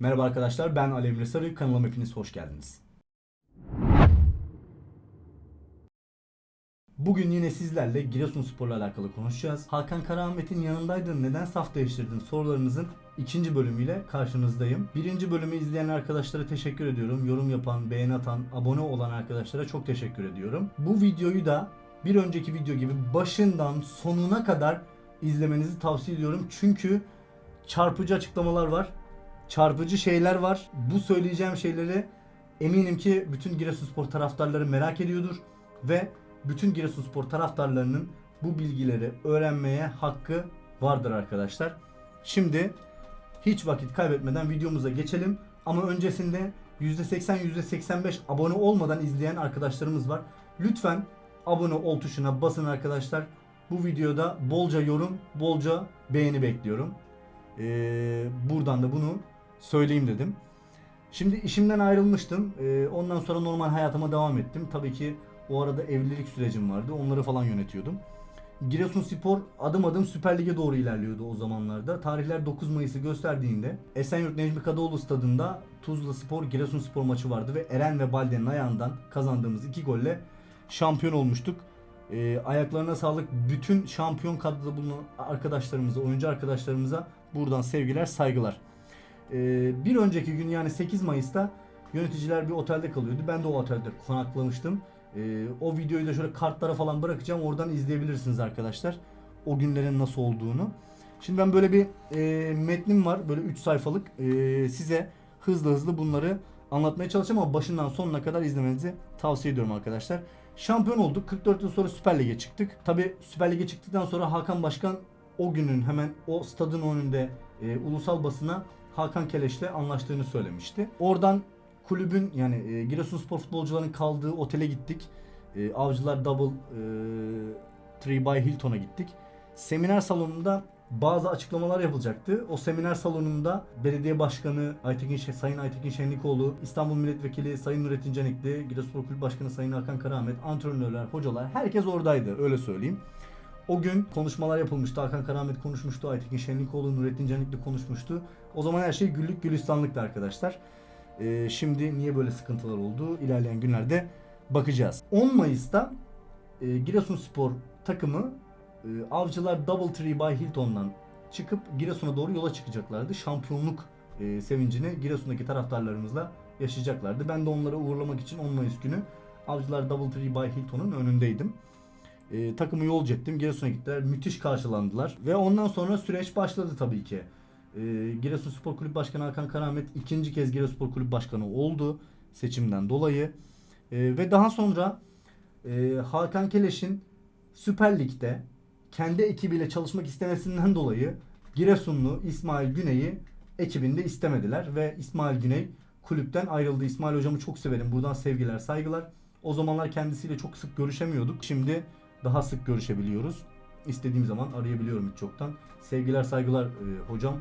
Merhaba arkadaşlar ben Ali Emre Sarı kanalıma hepiniz hoş geldiniz. Bugün yine sizlerle Giresunspor'la alakalı konuşacağız. Hakan Karaahmet'in yanındaydın neden saf değiştirdin sorularınızın ikinci bölümüyle karşınızdayım. Birinci bölümü izleyen arkadaşlara teşekkür ediyorum. Yorum yapan, beğeni atan, abone olan arkadaşlara çok teşekkür ediyorum. Bu videoyu da bir önceki video gibi başından sonuna kadar izlemenizi tavsiye ediyorum. Çünkü çarpıcı açıklamalar var. Çarpıcı şeyler var. Bu söyleyeceğim şeyleri eminim ki bütün Giresunspor taraftarları merak ediyordur ve bütün Giresunspor taraftarlarının bu bilgileri öğrenmeye hakkı vardır arkadaşlar. Şimdi hiç vakit kaybetmeden videomuza geçelim. Ama öncesinde %80 %85 abone olmadan izleyen arkadaşlarımız var. Lütfen abone ol tuşuna basın arkadaşlar. Bu videoda bolca yorum, bolca beğeni bekliyorum. Ee, buradan da bunu söyleyeyim dedim. Şimdi işimden ayrılmıştım. Ee, ondan sonra normal hayatıma devam ettim. Tabii ki o arada evlilik sürecim vardı. Onları falan yönetiyordum. Giresunspor adım adım Süper Lig'e doğru ilerliyordu o zamanlarda. Tarihler 9 Mayıs'ı gösterdiğinde Esenyurt Necmi Kadıoğlu stadında Tuzla Spor Giresunspor maçı vardı ve Eren ve Balde'nin ayağından kazandığımız iki golle şampiyon olmuştuk. Ee, ayaklarına sağlık bütün şampiyon kadroda bulunan arkadaşlarımıza, oyuncu arkadaşlarımıza buradan sevgiler, saygılar. Ee, bir önceki gün yani 8 Mayıs'ta yöneticiler bir otelde kalıyordu. Ben de o otelde konaklamıştım. Ee, o videoyu da şöyle kartlara falan bırakacağım. Oradan izleyebilirsiniz arkadaşlar. O günlerin nasıl olduğunu. Şimdi ben böyle bir e, metnim var. Böyle 3 sayfalık. E, size hızlı hızlı bunları anlatmaya çalışacağım ama başından sonuna kadar izlemenizi tavsiye ediyorum arkadaşlar. Şampiyon olduk. 44 yıl sonra Süper Lig'e çıktık. Tabi Süper Lig'e çıktıktan sonra Hakan Başkan o günün hemen o stadın önünde e, ulusal basına Hakan Keleş'le anlaştığını söylemişti. Oradan kulübün yani e, Giresunspor futbolcuların kaldığı otele gittik. E, Avcılar Double e, Tree by Hilton'a gittik. Seminer salonunda bazı açıklamalar yapılacaktı. O seminer salonunda belediye başkanı Aytekin Şe- Sayın Aytekin Şenlikoğlu, İstanbul Milletvekili Sayın Nurettin Canikli, Giresunspor Kulüp Başkanı Sayın Hakan Karaahmet, antrenörler, hocalar herkes oradaydı öyle söyleyeyim. O gün konuşmalar yapılmıştı. Hakan Karaahmet konuşmuştu. Aytekin Şenlikoğlu, Nurettin Canikli konuşmuştu. O zaman her şey güllük gülistanlıktı arkadaşlar. Ee, şimdi niye böyle sıkıntılar oldu? İlerleyen günlerde bakacağız. 10 Mayıs'ta e, Giresunspor takımı e, Avcılar Double Tree by Hilton'dan çıkıp Giresun'a doğru yola çıkacaklardı. Şampiyonluk e, sevincini Giresun'daki taraftarlarımızla yaşayacaklardı. Ben de onları uğurlamak için 10 Mayıs günü Avcılar Double Tree by Hilton'un önündeydim. E, takımı yolcu ettim. Giresun'a gittiler. Müthiş karşılandılar. Ve ondan sonra süreç başladı tabii ki. E, Giresunspor Kulüp Başkanı Hakan Karamet ikinci kez Giresunspor Kulüp Başkanı oldu seçimden dolayı. E, ve daha sonra e, Hakan Keleş'in Süper Lig'de kendi ekibiyle çalışmak istemesinden dolayı Giresunlu İsmail Güney'i ekibinde istemediler ve İsmail Güney kulüpten ayrıldı. İsmail hocamı çok severim. Buradan sevgiler, saygılar. O zamanlar kendisiyle çok sık görüşemiyorduk. Şimdi daha sık görüşebiliyoruz. İstediğim zaman arayabiliyorum hiç çoktan. Sevgiler, saygılar e, hocam.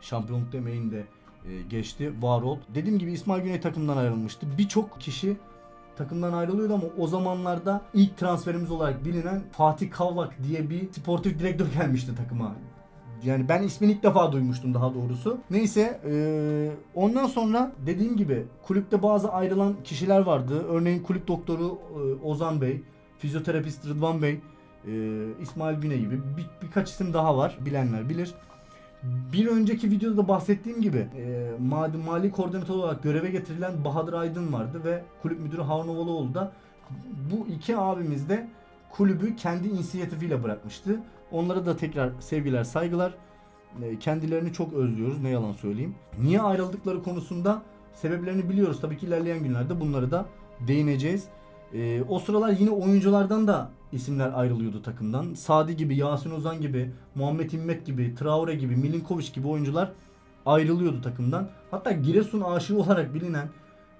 Şampiyonluk emeğin de e, geçti. Var ol. Dediğim gibi İsmail Güney takımdan ayrılmıştı. Birçok kişi takımdan ayrılıyordu ama o zamanlarda ilk transferimiz olarak bilinen Fatih Kavlak diye bir sportif direktör gelmişti takıma. Yani ben ismini ilk defa duymuştum daha doğrusu. Neyse eee, ondan sonra dediğim gibi kulüpte bazı ayrılan kişiler vardı. Örneğin kulüp doktoru eee, Ozan Bey, fizyoterapist Rıdvan Bey, eee, İsmail Güney gibi bir, birkaç isim daha var. Bilenler bilir. Bir önceki videoda da bahsettiğim gibi e, mali, mali koordinatör olarak göreve getirilen Bahadır Aydın vardı ve kulüp müdürü Harun Ovalıoğlu da bu iki abimiz de kulübü kendi inisiyatifiyle bırakmıştı. Onlara da tekrar sevgiler, saygılar. E, kendilerini çok özlüyoruz ne yalan söyleyeyim. Niye ayrıldıkları konusunda sebeplerini biliyoruz. Tabii ki ilerleyen günlerde bunları da değineceğiz. E, o sıralar yine oyunculardan da isimler ayrılıyordu takımdan. Sadi gibi, Yasin Ozan gibi, Muhammed İmmet gibi, Traore gibi, Milinkovic gibi oyuncular ayrılıyordu takımdan. Hatta Giresun aşığı olarak bilinen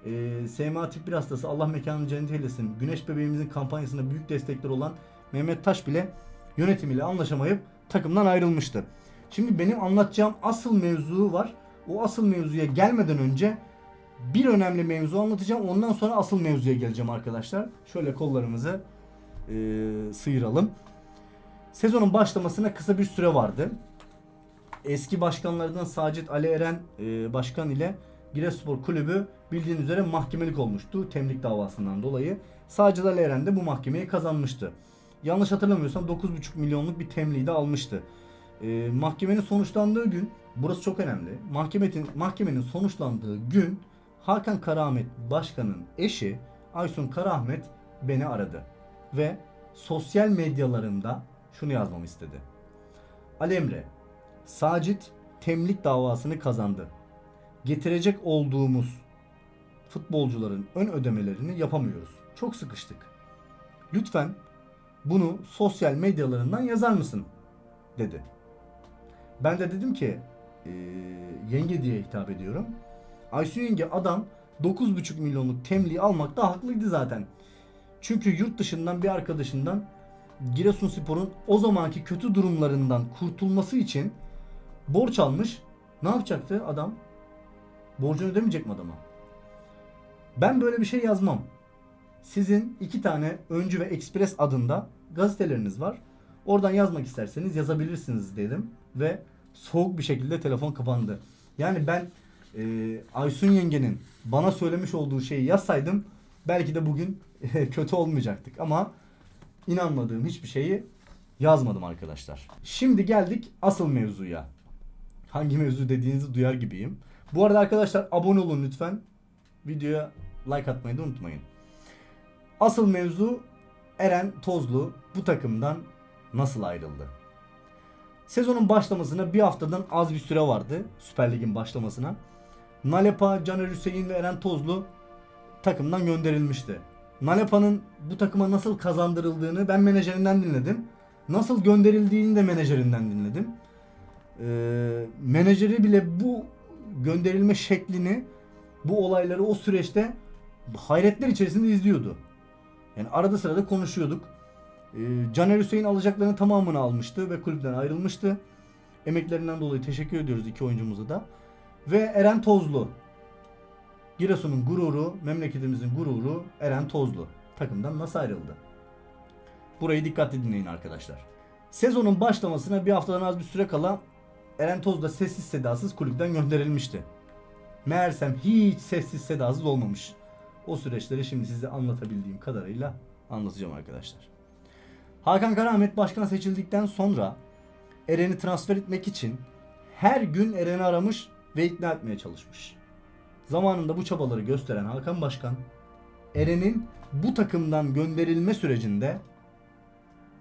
e, SMA tip 1 hastası Allah mekanını cennet eylesin. Güneş bebeğimizin kampanyasında büyük destekleri olan Mehmet Taş bile yönetimiyle anlaşamayıp takımdan ayrılmıştı. Şimdi benim anlatacağım asıl mevzu var. O asıl mevzuya gelmeden önce bir önemli mevzu anlatacağım. Ondan sonra asıl mevzuya geleceğim arkadaşlar. Şöyle kollarımızı e, sıyıralım. Sezonun başlamasına kısa bir süre vardı. eski başkanlardan Sacit Ali Eren e, başkan ile Giresunspor Kulübü bildiğiniz üzere mahkemelik olmuştu temlik davasından dolayı. Sacit Ali Eren de bu mahkemeyi kazanmıştı. Yanlış hatırlamıyorsam 9,5 milyonluk bir temliği de almıştı. E, mahkemenin sonuçlandığı gün, burası çok önemli. Mahkemenin, mahkemenin sonuçlandığı gün Hakan Karaahmet Başkan'ın eşi Aysun Karaahmet beni aradı. Ve sosyal medyalarında şunu yazmamı istedi. Ali Emre, Sacit temlik davasını kazandı. Getirecek olduğumuz futbolcuların ön ödemelerini yapamıyoruz. Çok sıkıştık. Lütfen bunu sosyal medyalarından yazar mısın? dedi. Ben de dedim ki "Ee, yenge diye hitap ediyorum. Aysu yenge adam 9,5 milyonluk temliği almakta haklıydı zaten. Çünkü yurt dışından bir arkadaşından Giresunspor'un o zamanki kötü durumlarından kurtulması için borç almış. Ne yapacaktı adam? Borcunu ödemeyecek mi adama? Ben böyle bir şey yazmam. Sizin iki tane Öncü ve Express adında gazeteleriniz var. Oradan yazmak isterseniz yazabilirsiniz dedim. Ve soğuk bir şekilde telefon kapandı. Yani ben e, Aysun yengenin bana söylemiş olduğu şeyi yazsaydım belki de bugün kötü olmayacaktık. Ama inanmadığım hiçbir şeyi yazmadım arkadaşlar. Şimdi geldik asıl mevzuya. Hangi mevzu dediğinizi duyar gibiyim. Bu arada arkadaşlar abone olun lütfen. Videoya like atmayı da unutmayın. Asıl mevzu Eren Tozlu bu takımdan nasıl ayrıldı? Sezonun başlamasına bir haftadan az bir süre vardı Süper Lig'in başlamasına. Nalepa, Caner Hüseyin ve Eren Tozlu takımdan gönderilmişti. Nalepa'nın bu takıma nasıl kazandırıldığını ben menajerinden dinledim. Nasıl gönderildiğini de menajerinden dinledim. Ee, menajeri bile bu gönderilme şeklini, bu olayları o süreçte hayretler içerisinde izliyordu. Yani arada sırada konuşuyorduk. Ee, Caner Hüseyin alacaklarının tamamını almıştı ve kulüpten ayrılmıştı. Emeklerinden dolayı teşekkür ediyoruz iki oyuncumuza da. Ve Eren Tozlu. Giresun'un gururu, memleketimizin gururu Eren Tozlu. Takımdan nasıl ayrıldı? Burayı dikkatli dinleyin arkadaşlar. Sezonun başlamasına bir haftadan az bir süre kala Eren Tozlu da sessiz sedasız kulüpten gönderilmişti. Meğersem hiç sessiz sedasız olmamış. O süreçleri şimdi size anlatabildiğim kadarıyla anlatacağım arkadaşlar. Hakan Karaahmet başkan seçildikten sonra Eren'i transfer etmek için her gün Eren'i aramış ve ikna etmeye çalışmış. Zamanında bu çabaları gösteren Hakan Başkan Eren'in bu takımdan gönderilme sürecinde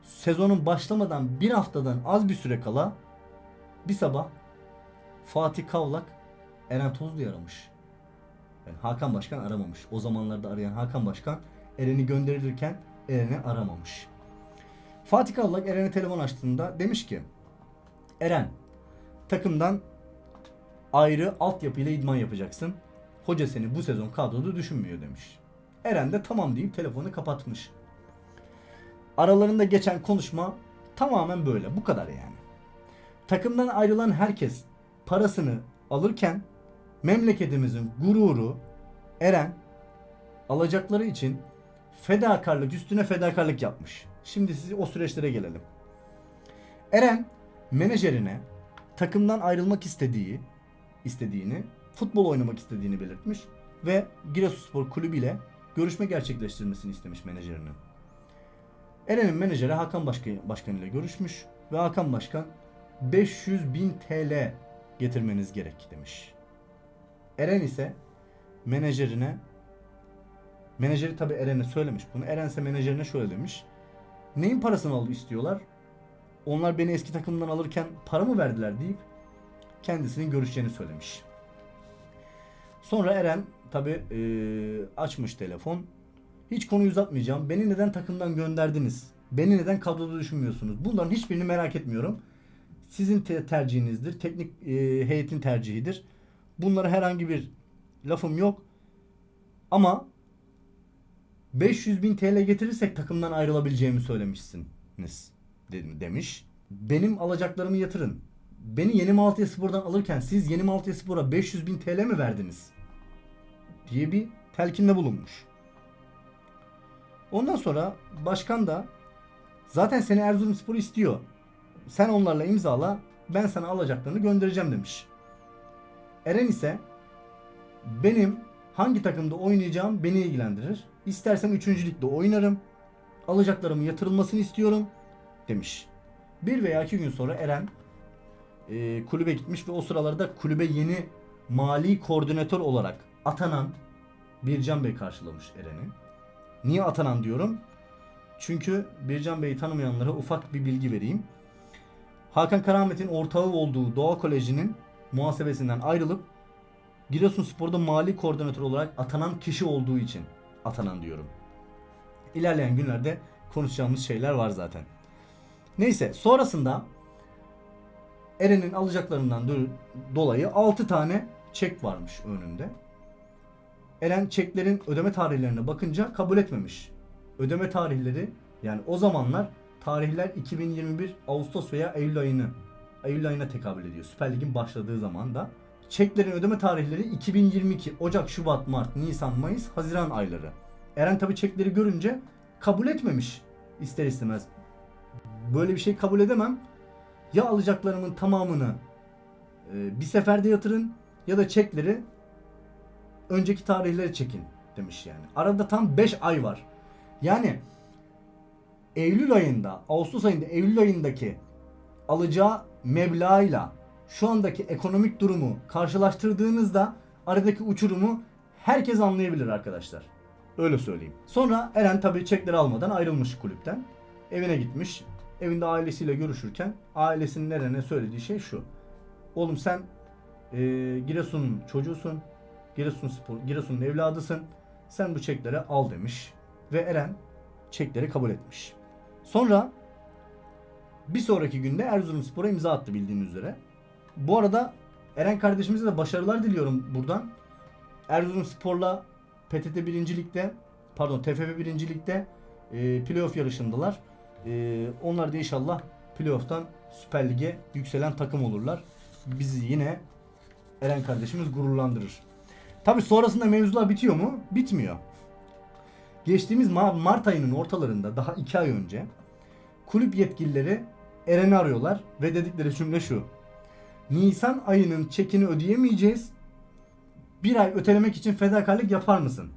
sezonun başlamadan bir haftadan az bir süre kala bir sabah Fatih Kavlak Eren Tozlu'yu aramış. Yani Hakan Başkan aramamış. O zamanlarda arayan Hakan Başkan Eren'i gönderilirken Eren'i aramamış. Fatih Kavlak Eren'e telefon açtığında demiş ki Eren takımdan ayrı altyapıyla idman yapacaksın. Hoca seni bu sezon kadroda düşünmüyor demiş. Eren de tamam deyip telefonu kapatmış. Aralarında geçen konuşma tamamen böyle. Bu kadar yani. Takımdan ayrılan herkes parasını alırken memleketimizin gururu Eren alacakları için fedakarlık üstüne fedakarlık yapmış. Şimdi size o süreçlere gelelim. Eren menajerine takımdan ayrılmak istediği istediğini, futbol oynamak istediğini belirtmiş ve Giresunspor Kulübü ile görüşme gerçekleştirmesini istemiş menajerinin. Eren'in menajeri Hakan Başkan, ile görüşmüş ve Hakan Başkan 500 bin TL getirmeniz gerek demiş. Eren ise menajerine menajeri tabi Eren'e söylemiş bunu. Eren ise menajerine şöyle demiş. Neyin parasını alıp istiyorlar? Onlar beni eski takımdan alırken para mı verdiler deyip kendisinin görüşeceğini söylemiş. Sonra Eren tabi açmış telefon. Hiç konuyu uzatmayacağım. Beni neden takımdan gönderdiniz? Beni neden kadroda düşünmüyorsunuz? Bunların hiçbirini merak etmiyorum. Sizin te- tercihinizdir. Teknik e, heyetin tercihidir. Bunlara herhangi bir lafım yok. Ama 500 bin TL getirirsek takımdan ayrılabileceğimi söylemişsiniz demiş. Benim alacaklarımı yatırın. Beni Yeni Malatya Spor'dan alırken siz Yeni Malatya Spor'a 500 bin TL mi verdiniz? Diye bir telkinde bulunmuş. Ondan sonra başkan da zaten seni Erzurumspor istiyor. Sen onlarla imzala Ben sana alacaklarını göndereceğim demiş. Eren ise benim hangi takımda oynayacağım beni ilgilendirir. İstersen 3. ligde oynarım. Alacaklarımın yatırılmasını istiyorum demiş. Bir veya iki gün sonra Eren e, kulübe gitmiş ve o sıralarda kulübe yeni mali koordinatör olarak atanan Bircan Bey karşılamış Eren'i. Niye atanan diyorum? Çünkü Bircan Bey'i tanımayanlara ufak bir bilgi vereyim. Hakan Karamet'in ortağı olduğu Doğa Koleji'nin muhasebesinden ayrılıp Giresunspor'da mali koordinatör olarak atanan kişi olduğu için atanan diyorum. İlerleyen günlerde konuşacağımız şeyler var zaten. Neyse sonrasında Eren'in alacaklarından do- dolayı 6 tane çek varmış önünde. Eren çeklerin ödeme tarihlerine bakınca kabul etmemiş. Ödeme tarihleri yani o zamanlar tarihler 2021 Ağustos veya Eylül ayını Eylül ayına tekabül ediyor. Süper Lig'in başladığı zaman da çeklerin ödeme tarihleri 2022 Ocak, Şubat, Mart, Nisan, Mayıs, Haziran ayları. Eren tabi çekleri görünce kabul etmemiş ister istemez. Böyle bir şey kabul edemem. Ya alacaklarımın tamamını e, bir seferde yatırın ya da çekleri önceki tarihleri çekin demiş yani. Arada tam 5 ay var. Yani Eylül ayında, Ağustos ayında, Eylül ayındaki alacağı meblağıyla şu andaki ekonomik durumu karşılaştırdığınızda aradaki uçurumu herkes anlayabilir arkadaşlar. Öyle söyleyeyim. Sonra Eren tabii çekleri almadan ayrılmış kulüpten. Evine gitmiş. Evinde ailesiyle görüşürken ailesinin Eren'e söylediği şey şu. Oğlum sen e, Giresun'un çocuğusun. Giresun spor, Giresun'un evladısın. Sen bu çekleri al demiş. Ve Eren çekleri kabul etmiş. Sonra bir sonraki günde Erzurumspor'a imza attı bildiğiniz üzere. Bu arada Eren kardeşimize de başarılar diliyorum buradan. Erzurumspor'la PTT 1. Lig'de pardon TFF 1. Lig'de e, playoff yarışındalar. E, onlar da inşallah playoff'tan Süper Lig'e yükselen takım olurlar. Bizi yine Eren kardeşimiz gururlandırır. Tabi sonrasında mevzular bitiyor mu? Bitmiyor. Geçtiğimiz Ma- Mart ayının ortalarında daha 2 ay önce kulüp yetkilileri Eren'i arıyorlar ve dedikleri cümle şu. Nisan ayının çekini ödeyemeyeceğiz. Bir ay ötelemek için fedakarlık yapar mısın?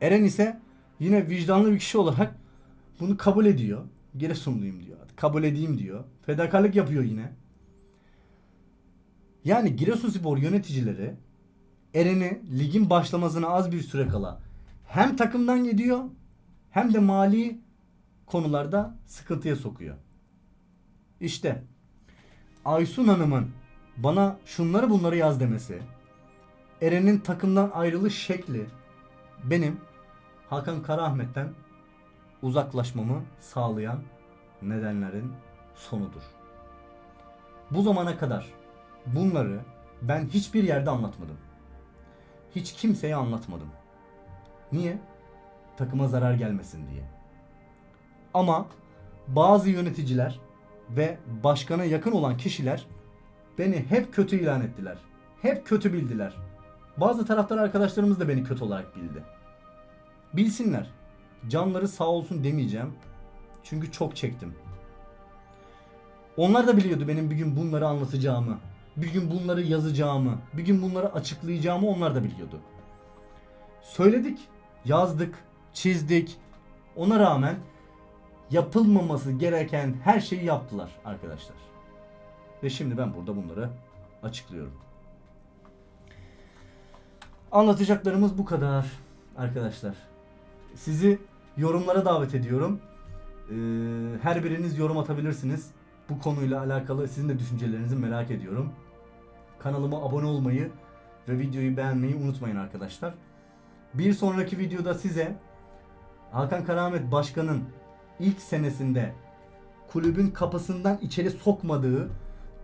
Eren ise yine vicdanlı bir kişi olarak bunu kabul ediyor. Giresunluyum diyor. Kabul edeyim diyor. Fedakarlık yapıyor yine. Yani Giresunspor yöneticileri Eren'i ligin başlamasına az bir süre kala hem takımdan gidiyor hem de mali konularda sıkıntıya sokuyor. İşte Aysun Hanım'ın bana şunları bunları yaz demesi, Eren'in takımdan ayrılış şekli benim Hakan Karaahmet'ten uzaklaşmamı sağlayan nedenlerin sonudur. Bu zamana kadar bunları ben hiçbir yerde anlatmadım. Hiç kimseye anlatmadım. Niye? Takıma zarar gelmesin diye. Ama bazı yöneticiler ve başkana yakın olan kişiler beni hep kötü ilan ettiler. Hep kötü bildiler. Bazı taraftar arkadaşlarımız da beni kötü olarak bildi. Bilsinler. Canları sağ olsun demeyeceğim. Çünkü çok çektim. Onlar da biliyordu benim bir gün bunları anlatacağımı. Bir gün bunları yazacağımı. Bir gün bunları açıklayacağımı onlar da biliyordu. Söyledik, yazdık, çizdik. Ona rağmen yapılmaması gereken her şeyi yaptılar arkadaşlar. Ve şimdi ben burada bunları açıklıyorum. Anlatacaklarımız bu kadar arkadaşlar. Sizi yorumlara davet ediyorum. Ee, her biriniz yorum atabilirsiniz. Bu konuyla alakalı sizin de düşüncelerinizi merak ediyorum. Kanalıma abone olmayı ve videoyu beğenmeyi unutmayın arkadaşlar. Bir sonraki videoda size Hakan Karamet Başkan'ın ilk senesinde kulübün kapısından içeri sokmadığı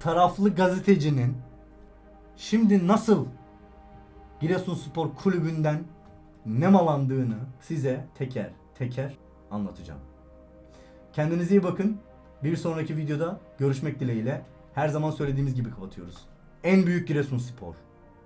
taraflı gazetecinin şimdi nasıl Giresunspor kulübünden nemalandığını size teker teker anlatacağım. Kendinize iyi bakın. Bir sonraki videoda görüşmek dileğiyle. Her zaman söylediğimiz gibi kapatıyoruz. En büyük Giresunspor.